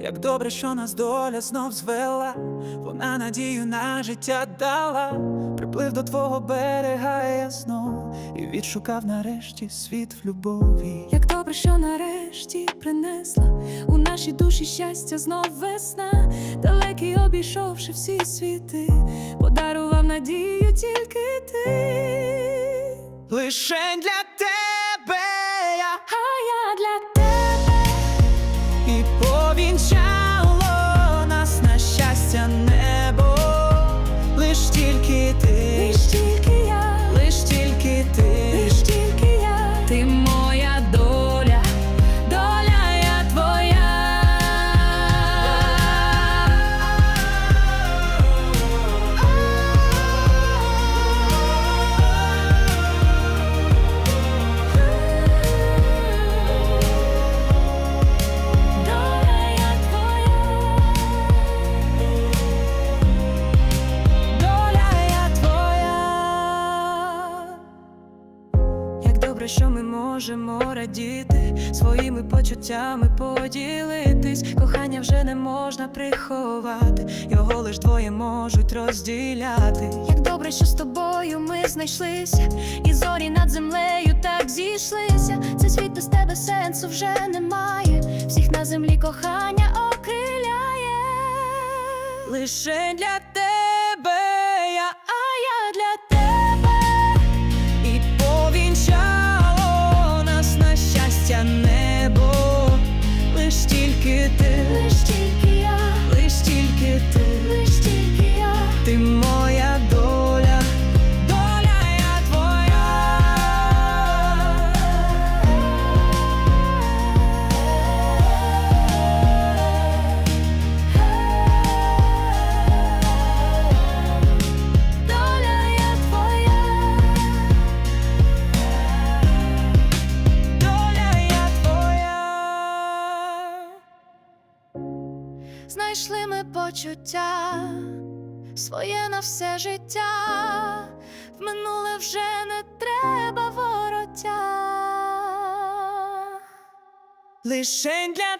Як добре, що нас доля знов звела, вона надію на життя дала, приплив до твого берега я знов і відшукав нарешті світ в любові. Як добре, що нарешті принесла у наші душі щастя знов весна, далекий обійшовши всі світи, подарував надію тільки ти, Лишень для щастя що ми можемо радіти, своїми почуттями поділитись. Кохання вже не можна приховати, його лиш двоє можуть розділяти. Як добре, що з тобою ми знайшлися, і зорі над землею так зійшлися. Цей світ без тебе сенсу вже немає. Всіх на землі кохання окриляє. Лише для знайшли ми почуття своє на все життя, в минуле вже не треба вороття. Лишень для